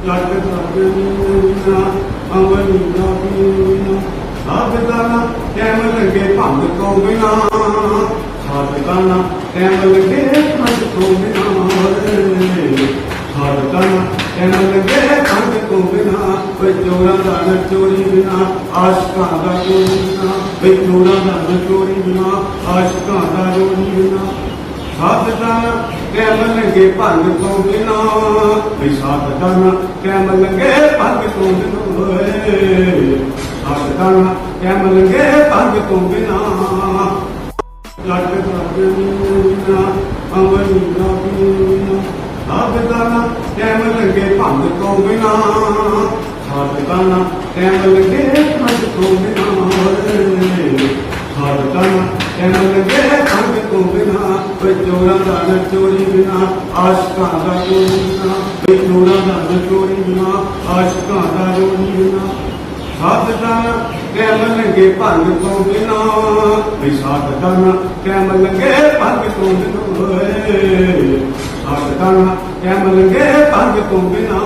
ਲੱਗ ਲੱਗਣਾ ਅਮਲੀ ਦਾ ਪੀਣਾ ਸਾਧਦਾਨਾ ਕੈਮ ਲੱਗੇ ਭੰਗ ਤੋਂ ਬਿਨਾ ਸਾਧਦਾਨਾ ਕੈਮ ਲੱਗੇ ਭੰਗ ਤੋਂ ਬਿਨਾ ਸਾਧਦਾਨਾ ਕੈਮ ਲੱਗੇ ਭੰਗ ਤੋਂ ਬਿਨਾ ਵੇ ਚੋਰਾਂ ਦਾ ਨਾ ਚੋਰੀ ਬਿਨਾ ਆਸ਼ਕਾਂ ਦਾ ਚੋਰੀ ਬਿਨਾ ਵੇ ਚੋਰਾਂ ਦਾ ਨਾ ਚੋਰੀ ਬਿਨਾ ਆਸ਼ਕਾਂ ਦਾ ਚੋਰੀ ਬਿਨਾ ਸਾਧਦਾਨਾ ਕੈਮ ਲੱਗੇ ਭੰਗ ਤੋਂ ਬਿਨਾ ਵੇ ਸਾਧਦਾਨਾ ਕੈਮ ਲੱਗੇ ਭੰਗ ਤੋਂ ਬਿਨਾ ਓਏ। ਕੈਮ ਲੱਗੇ ਭੰਗ ਤੋਂ ਬਿਨਾ। ਲੱਗ ਲੱਗਣਾ ਅਮਲੀ ਦਾ ਪੀਣਾ ਸਾਧਦਾਨਾ ਕੈਮ ਲੱਗੇ ਭੰਗ ਤੋਂ ਬਿਨਾ। ਸਾਧਦਾਨਾ ਕੈਮ ਲੱਗੇ ਭੰਗ ਤੋਂ ਬਿਨਾ। ਸਾਧਦਾਨਾ ਕੈਮ ਲੱਗੇ ਭੰਗ ਤੋਂ ਬਿਨਾ ਵੇ ਚੋਰਾਂ ਦਾ ਨਾ ਚੋਰੀ ਬਿਨਾ ਆਸ਼ਕਾਂ ਦਾ ਚੋਰੀ ਬਿਨਾ ਵੇ ਚੋਰਾਂ ਦਾ ਨਾ ਚੋਰੀ ਬਿਨਾ ਆਸ਼ਕਾਂ ਦਾ ਚੋਰੀ ਬਿਨਾ ਸਾਧਦਾਨਾ ਕੈਮ ਲੱਗੇ ਭੰਗ ਤੋਂ ਬਿਨਾ ਵੀ ਸਾਧਦਾਨਾ ਕੈਮ ਲੱਗੇ ਭੰਗ ਤੋਂ ਬਿਨਾ ਓਏ ਸਾਧਦਾਨਾ ਕੈਮ ਲੱਗੇ ਭੰਗ ਤੋਂ ਬਿਨਾ